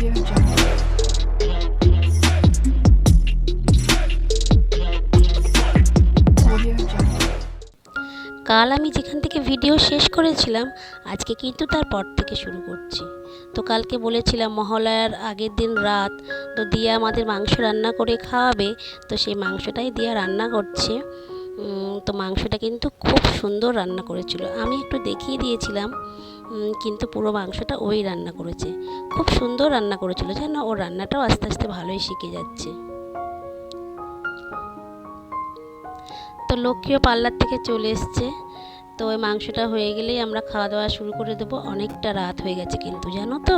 কাল আমি যেখান থেকে ভিডিও শেষ করেছিলাম, আজকে কিন্তু তারপর থেকে শুরু করছি। তো কালকে বলেছিলাম, মহালয়ার আগের দিন রাত তো দিয়া আমাদের মাংস রান্না করে খাওয়াবে, তো সেই মাংসটাই দিয়া রান্না করছে। তো মাংসটা কিন্তু খুব সুন্দর রান্না করেছিল। আমি একটু দেখিয়ে দিয়েছিলাম কিন্তু পুরো মাংসটা ওই রান্না করেছে। খুব সুন্দর রান্না করেছিল জানো ও রান্নাটাও আস্তে আস্তে ভালোই শিখে যাচ্ছে। তো লক্ষ্মীও পার্লার থেকে চলে এসছে। তো ওই মাংসটা হয়ে গেলেই আমরা খাওয়া দাওয়া শুরু করে দেবো। অনেকটা রাত হয়ে গেছে কিন্তু, জানো তো?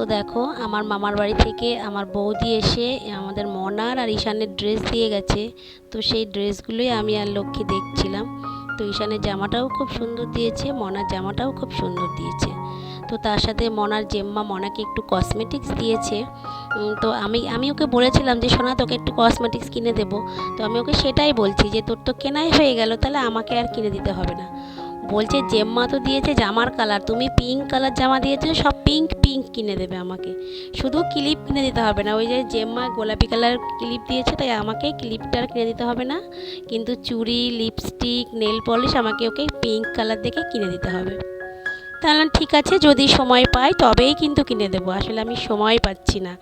তো দেখো, আমার মামার বাড়ি থেকে আমার বৌদি এসে আমাদের মনার আর ঈশানের ড্রেস দিয়ে গেছে। তো সেই ড্রেসগুলোই আমি আর লক্ষ্মী দেখছিলাম। তো ঈশানের জামাটাও খুব সুন্দর দিয়েছে, মনার জামাটাও খুব সুন্দর দিয়েছে। তো তার সাথে মনার জেম্মা মনাকে একটু কসমেটিক্স দিয়েছে। তো আমি আমি ওকে বলেছিলাম যে, সোনা, তোকে একটু কসমেটিক্স কিনে দেবো। তো আমি ওকে সেটাই বলছি যে, তোর তো কেনাই হয়ে গেল, তাহলে আমাকে আর কিনে দিতে হবে না। বলছে, জেম্মা তো দিয়েছে জামার কালার। তুমি পিঙ্ক কালার জামা দিয়েছ, সব পিঙ্ক পিঙ্ক কিনে দেবে আমাকে। শুধু ক্লিপ কিনে দিতে হবে না। ওই যে জেম্মা গোলাপি কালার ক্লিপ দিয়েছে, তাই আমাকে ক্লিপটা আর কিনে দিতে হবে না। কিন্তু চুড়ি লিপস্টিক নেল পলিশ আমাকে ওকে পিঙ্ক কালার দেখে কিনে দিতে হবে। তাহলে ঠিক আছে, যদি সময় পাই তবেই কিন্তু কিনে দেবো। আসলে আমি সময় পাচ্ছি না।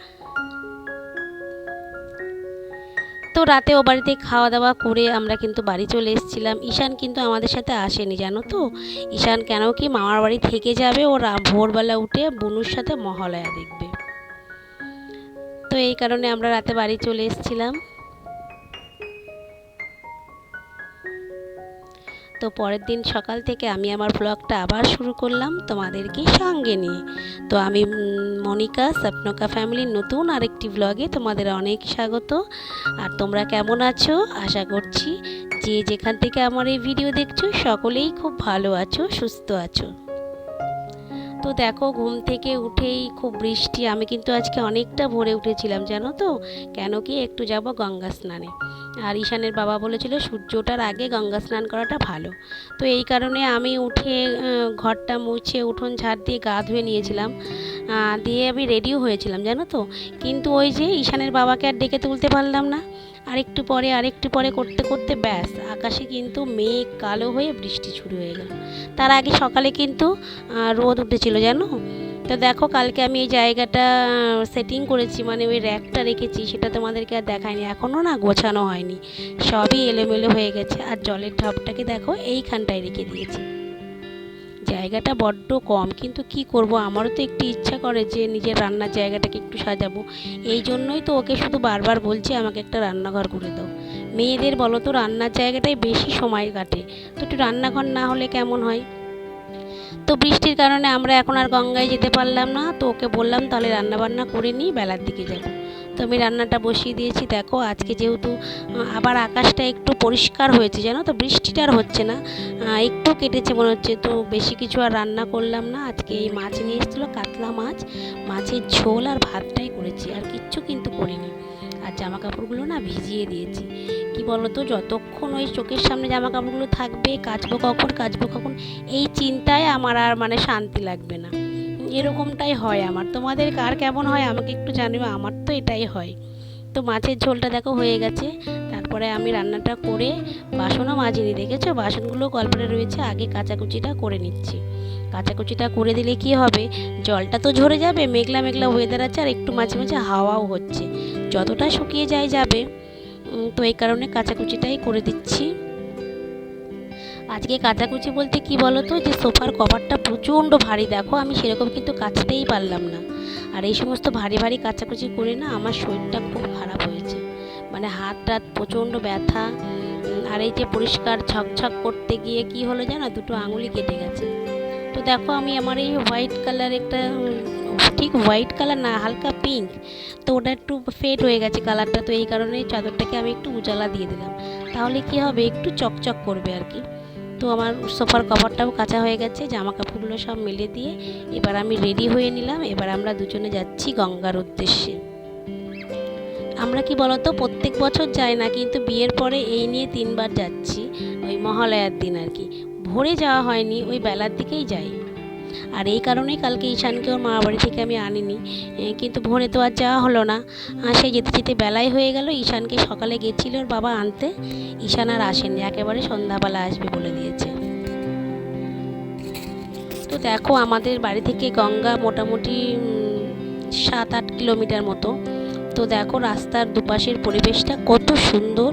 তো রাতে ও বাড়িতে খাওয়া দাওয়া করে আমরা কিন্তু বাড়ি চলে এসেছিলাম। ঈশান কিন্তু আমাদের সাথে আসেনি, জানো তো? ঈশান কেন কি মামার বাড়ি থেকে যাবে, ও ভোরবেলা উঠে বনুর সাথে মহালয়া দেখবে। তো এই কারণে আমরা রাতে বাড়ি চলে এসেছিলাম। তো পরের দিন সকাল থেকে আমি আমার ব্লগটা আবার শুরু করলাম তোমাদেরকে সঙ্গে নিয়ে। তো আমি মনিকা, স্বপ্নকা ফ্যামিলির নতুন আরেকটি ব্লগে তোমাদের অনেক স্বাগত। আর তোমরা কেমন আছো? আশা করছি যে যেখান থেকে আমার এই ভিডিও দেখছ, সকলেই খুব ভালো আছো, সুস্থ আছো। তো দেখো, ঘুম থেকে উঠেই খুব বৃষ্টি। আমি কিন্তু আজকে অনেকটা ভোরে উঠেছিলাম, জানো তো? কেন কি একটু যাব গঙ্গা স্নানে। আর ঈশানের বাবা বলেছিল, সূর্য ওঠার আগে গঙ্গা স্নান করাটা ভালো। তো এই কারণে আমি উঠে ঘরটা মুছে উঠোন ঝাড় দিয়ে গা ধুয়ে নিয়েছিলাম। দিয়ে আমি রেডিও হয়েছিলাম, জানো তো? কিন্তু ওই যে ঈশানের বাবাকে আর ডেকে তুলতে পারলাম না। আরেকটু পরে আরেকটু পরে করতে করতে ব্যাস, আকাশে কিন্তু মেঘ কালো হয়ে বৃষ্টি শুরু হয়ে গেল। তার আগে সকালে কিন্তু রোদ উঠেছিল, জানো? তো দেখো, কালকে আমি এই জায়গাটা সেটিং করেছি মানে ওই র্যাকটা রেখেছি, সেটা তোমাদেরকে আর দেখায়নি। এখনও না গোছানো হয়নি, সবই এলোমেলো হয়ে গেছে, আর জলের ঢপটাকে দেখো, এইখানটায় রেখে দিয়েছি। জায়গাটা বড্ড কম, কিন্তু কি করব, আমারও তো একটু ইচ্ছা করে যে নিজের রান্নার জায়গাটাকে একটু সাজাবো। এই জন্যই তো ওকে শুধু বারবার বলছি, আমাকে একটা রান্নাঘর করে দাও। মেয়েদের বলো তো, রান্নার জায়গাটাই বেশি সময় কাটে। তো একটু রান্নাঘর না হলে কেমন হয়? তো বৃষ্টির কারণে আমরা এখন আর গঙ্গায় যেতে পারলাম না, তো ওকে বললাম তাহলে রান্নাবান্না করে নিই, বেলার দিকে যাব। তো আমি রান্নাটা বসিয়ে দিয়েছি, দেখো আজকে যেহেতু আবার আকাশটা একটু পরিষ্কার হয়েছে, জানো তো? বৃষ্টিটা আর হচ্ছে না একটু কেটেছে মনে হচ্ছে, তো বেশি কিছু আর রান্না করলাম না। আজকে এই মাছ নিয়ে এসেছিল, কাতলা মাছ, মাছের ঝোল আর ভাতটাই করেছি, আর কিচ্ছু কিন্তু করিনি। আর জামা কাপড়গুলো না ভিজিয়ে দিয়েছি। কি বলতো, যতক্ষণ ওই চোখের সামনে জামা কাপড়গুলো থাকবে, কাচবো কখন কাচবো কখন, এই চিন্তায় আমার আর মানে শান্তি লাগবে না। এরকমটাই হয় আমার। তোমাদের কার কেমন হয় আমাকে একটু জানিও, আমার তো এটাই হয়। তো মাছের ঝোলটা দেখো হয়ে গেছে। তারপরে আমি রান্নাটা করে বাসনও মাজিনি, দেখেছ? বাসনগুলো গল্পটা রয়েছে, আগে কাচাকুচিটা করে নিচ্ছি। কাচাকুচিটা করে দিলে কি হবে? জলটা তো ঝরে যাবে, মেঘলা মেঘলা ওয়েদার আছে আর একটু মাঝে মাঝে হাওয়াও হচ্ছে। যতটা শুকিয়ে যায় যাবে। তো এই কারণে কাচাকুচিটাই করে দিচ্ছি। আজকে কাচাকুচি বলতে কি বলো তো যে সোফার কভারটা প্রচণ্ড ভারী। দেখো, আমি সেরকম কিন্তু কাচতেই পারলাম না। আর এই সমস্ত ভারী ভারী কাচাকুচি করে না আমার শরীরটা খুব খারাপ হয়েছে। মানে হাত টাত প্রচণ্ড ব্যথা। আর এই যে পরিষ্কার ছকছক করতে গিয়ে কি হলো জানো? দুটো আঙুলি কেটে গেছে। তো দেখো, আমি আমার এই হোয়াইট কালার একটা ঠিক হোয়াইট কালার না, হালকা পিঙ্ক তো ওটা একটু ফেড হয়ে গেছে কালারটা তো এই কারণে চাদরটাকে আমি একটু উজালা দিয়ে দিলাম। তাহলে কি হবে? একটু চকচক করবে আর কি। তো আমার সোফার কভারটাও কাঁচা হয়ে গেছে জামা কাপড়গুলো সব মেলে দিয়ে এবার আমি রেডি হয়ে নিলাম। এবার আমরা দুজনে যাচ্ছি গঙ্গার উদ্দেশ্যে। আমরা কি বলতো, প্রত্যেক বছর যাই না, কিন্তু বিয়ের পরে এই নিয়ে তিনবার যাচ্ছি, ওই মহালয়ার দিন আর কি। ভোরে যাওয়া হয়নি, ওই বেলার দিকেই যাই। আর এই কারণেই কালকে ঈশানকে ওর মামা বাড়ি থেকে আমি আনিনি। কিন্তু ভোরে তো আর যাওয়া হলো না। সেই যেতে যেতে বেলায় হয়ে গেল, ঈশানকে সকালে গেছিল ওর বাবা আনতে। ঈশান আর আসেনি, একেবারে সন্ধ্যাবেলা আসবে বলে দিয়েছে। তো দেখো, আমাদের বাড়ি থেকে গঙ্গা মোটামুটি সাত আট কিলোমিটার মতো। তো দেখো, রাস্তার দুপাশের পরিবেশটা কত সুন্দর।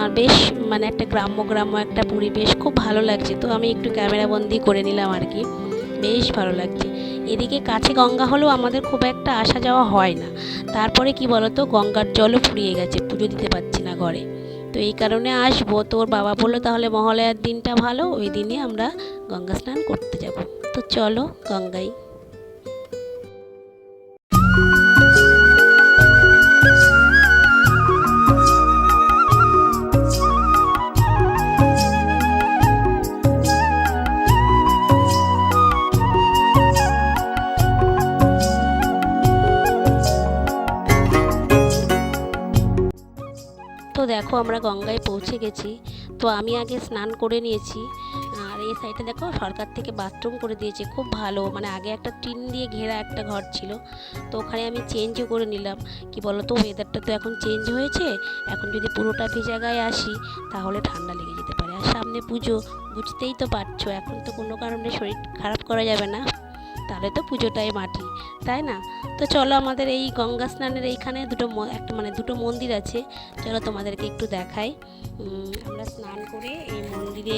আর বেশ মানে একটা গ্রাম্য গ্রাম্য একটা পরিবেশ, খুব ভালো লাগছে। তো আমি একটু ক্যামেরাবন্দি করে নিলাম আর কি। বেশ ভালো লাগছে। এদিকে কাছে গঙ্গা হলেও আমাদের খুব একটা আসা যাওয়া হয় না। তারপরে কি বলতো, গঙ্গার জলও ফুরিয়ে গেছে, পুজো দিতে পারছি না ঘরে। তো এই কারণে আসব। তোর বাবা বলল তাহলে মহালয়ার দিনটা ভালো, ওই দিনে আমরা গঙ্গা স্নান করতে যাব। তো চলো গঙ্গায় আমরা গঙ্গায় পৌঁছে গেছি। তো আমি আগে স্নান করে নিয়েছি। আর এই সাইডে দেখো, সরকার থেকে বাথরুম করে দিয়েছে। খুব ভালো মানে আগে একটা টিন দিয়ে ঘেরা একটা ঘর ছিল। তো ওখানে আমি চেঞ্জও করে নিলাম। কি বলো তো ওয়েদারটা তো এখন চেঞ্জ হয়েছে। এখন যদি পুরোটা ভেজা গায়ে আসি, তাহলে ঠান্ডা লেগে যেতে পারে। আর সামনে পুজো, বুঝতেই তো পারছ, এখন তো কোনো কারণে শরীর খারাপ করা যাবে না। তাহলে তো পুজোটাই মাটি তাই না? তো চলো আমাদের এই গঙ্গা স্নানের এইখানে দুটো একটা মানে দুটো মন্দির আছে, চলো তোমাদেরকে একটু দেখাই। আমরা স্নান করে এই মন্দিরে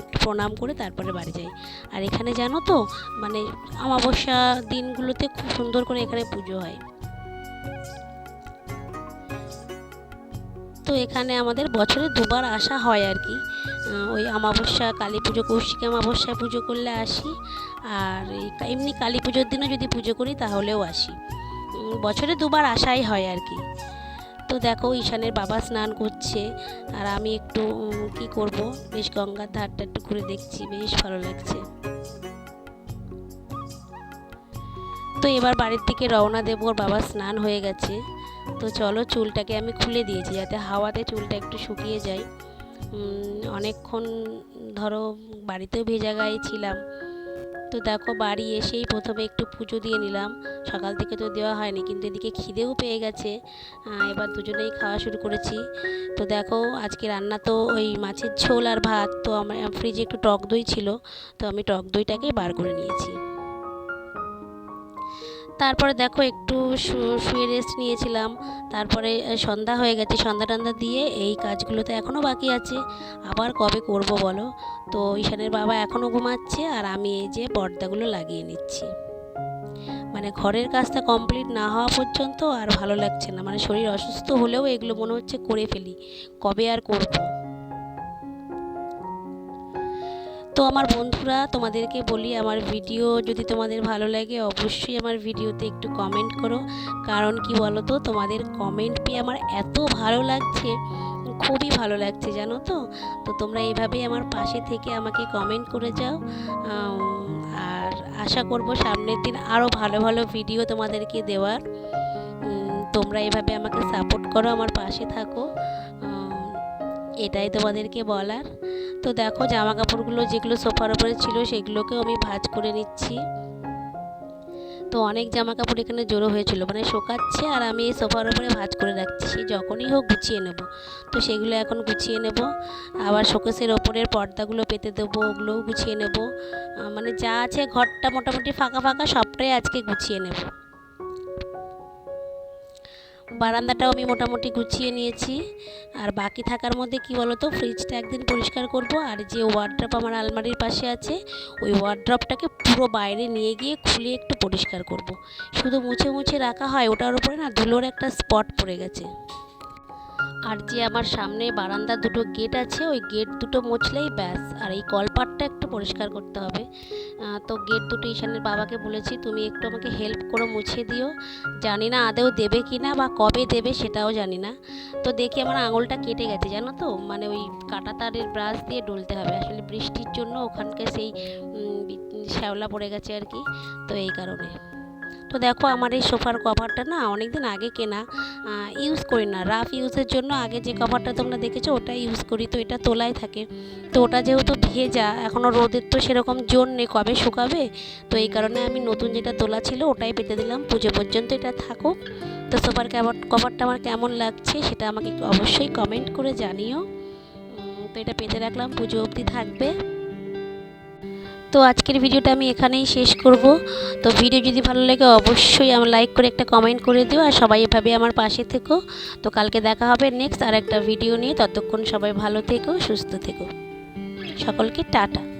একটু প্রণাম করে তারপরে বাড়ি যাই। আর এখানে জানো তো মানে অমাবস্যা দিনগুলোতে খুব সুন্দর করে এখানে পুজো হয়। তো এখানে আমাদের বছরে দুবার আসা হয় আর কি। ওই অমাবস্যা, কালী পুজো, কৌশিক অমাবস্যায় পুজো করলে আসি। আর এমনি কালী পুজোর দিনও যদি পুজো করি তাহলেও আসি। বছরে দুবার আসাই হয় আর কি। তো দেখো ঈশানের বাবা স্নান করছে। আর আমি একটু কি করব? বেশ গঙ্গার ধারটা একটু ঘুরে দেখছি, বেশ ভালো লাগছে। তো এবার বাড়ির থেকে রওনা দেবো, ওর বাবা স্নান হয়ে গেছে। তো চলো চুলটাকে আমি খুলে দিয়েছি যাতে হাওয়াতে চুলটা একটু শুকিয়ে যায়। অনেকক্ষণ ধরো বাড়িতেও ভেজা গায়ে ছিলাম। তো দেখো বাড়ি এসেই প্রথমে একটু পুজো দিয়ে নিলাম। সকাল থেকে তো দেওয়া হয়নি, কিন্তু এদিকে খিদেও পেয়ে গেছে। এবার দুজনেই খাওয়া শুরু করেছি। তো দেখো আজকে রান্না তো ওই মাছের ঝোল আর ভাত, তো আমার ফ্রিজে একটু টক দই ছিল। তো আমি টক দইটাকেই বার করে নিয়েছি। তারপরে দেখো একটু শুয়ে রেস্ট নিয়েছিলাম। তারপরে সন্ধ্যা হয়ে গেছে, সন্ধ্যা টন্ধা দিয়ে এই কাজগুলো তো এখনও বাকি আছে। আবার কবে করব বলো? তো ঈশানের বাবা এখনও ঘুমাচ্ছে আর আমি এই যে পর্দাগুলো লাগিয়ে নিচ্ছি। মানে ঘরের কাজটা কমপ্লিট না হওয়া পর্যন্ত আর ভালো লাগছে না। মানে শরীর অসুস্থ হলেও এগুলো মনে হচ্ছে করে ফেলি। কবে আর করব? তো আমার বন্ধুরা, তোমাদেরকে বলি, আমার ভিডিও যদি তোমাদের ভালো লাগে, অবশ্যই আমার ভিডিওতে একটু কমেন্ট করো। কারণ কি বলো তো তোমাদের কমেন্ট পেয়ে আমার এত ভালো লাগছে, খুবই ভালো লাগছে, জানো তো? তো তোমরা এইভাবেই আমার পাশে থেকে আমাকে কমেন্ট করে যাও। আর আশা করব সামনের দিন আরও ভালো ভালো ভিডিও তোমাদেরকে দেওয়ার। তোমরা এভাবে আমাকে সাপোর্ট করো, আমার পাশে থাকো। এটাই তোমাদেরকে বলার। তো দেখো জামা কাপড়গুলো যেগুলো সোফার উপরে ছিল, সেগুলোকেও আমি ভাঁজ করে নিচ্ছি। তো অনেক জামা কাপড় এখানে জড়ো হয়েছিল মানে শোকাচ্ছে আর আমি এই সোফার উপরে ভাঁজ করে রাখছি। যখনই হোক গুছিয়ে নেব। তো সেগুলো এখন গুছিয়ে নেব। আবার শোকেসের ওপরের পর্দাগুলো পেতে দেবো, ওগুলোও গুছিয়ে নেব। মানে যা আছে ঘরটা মোটামুটি ফাঁকা ফাঁকা, সবটাই আজকে গুছিয়ে নেব। বারান্দাটাও আমি মোটামুটি গুছিয়ে নিয়েছি। আর বাকি থাকার মধ্যে কি বলো তো ফ্রিজটা একদিন পরিষ্কার করব আর যে ওয়ার্ড্রপ আমার আলমারির পাশে আছে, ওই ওয়ার্ড্রপটাকে পুরো বাইরে নিয়ে গিয়ে খুলে একটু পরিষ্কার করব। শুধু মুছে মুছে রাখা হয়, ওটার উপরে না ধুলোর একটা স্পট পড়ে গেছে। আর যে আমার সামনে বারান্দার দুটো গেট আছে, ওই গেট দুটো মুছলেই ব্যাস, আর এই কলপাটটা একটু পরিষ্কার করতে হবে। তো গেট দুটো ঈশানের বাবাকে বলেছি, তুমি একটু আমাকে হেল্প করে, মুছে দিও। জানি না আদেও দেবে কি না বা কবে দেবে সেটাও জানি না। তো দেখি আমার আঙুলটা কেটে গেছে, জানো তো? মানে ওই কাটা তারের ব্রাশ দিয়ে ডলতে হবে। আসলে বৃষ্টির জন্য ওখানকার সেই শ্যাওলা পড়ে গেছে আর কি। তো এই কারণে। তো দেখো আমার এই সোফার কভারটা না অনেক দিন আগে কেনা। ইউজ করি না। রাফ ইউজের জন্য আগে যে কভারটা তোমরা দেখেছ ওটা ইউজ করি। তো এটা তোলাই থাকে। তো ওটা যেহেতু ভেজা এখনও রোদের তো সেরকম জোর নেই কবে শুকাবে? তো এই কারণে আমি নতুন যেটা তোলা ছিল ওটাই পেতে দিলাম। পুজো পর্যন্ত এটা থাকুক। তো সোফার কভার কভারটা আমার কেমন লাগছে সেটা আমাকে একটু অবশ্যই কমেন্ট করে জানিও। তো এটা পেতে রাখলাম, পুজো অবধি থাকবে। তো আজকের ভিডিওটা আমি এখানেই শেষ করব। তো ভিডিও যদি ভালো লাগে অবশ্যই আমার লাইক করে একটা কমেন্ট করে দিও আর সবাই এভাবে আমার পাশে থেকো। তো কালকে দেখা হবে নেক্সট আর একটা ভিডিও নিয়ে। ততক্ষণ সবাই ভালো থেকো, সুস্থ থেকো। সকলকে টাটা।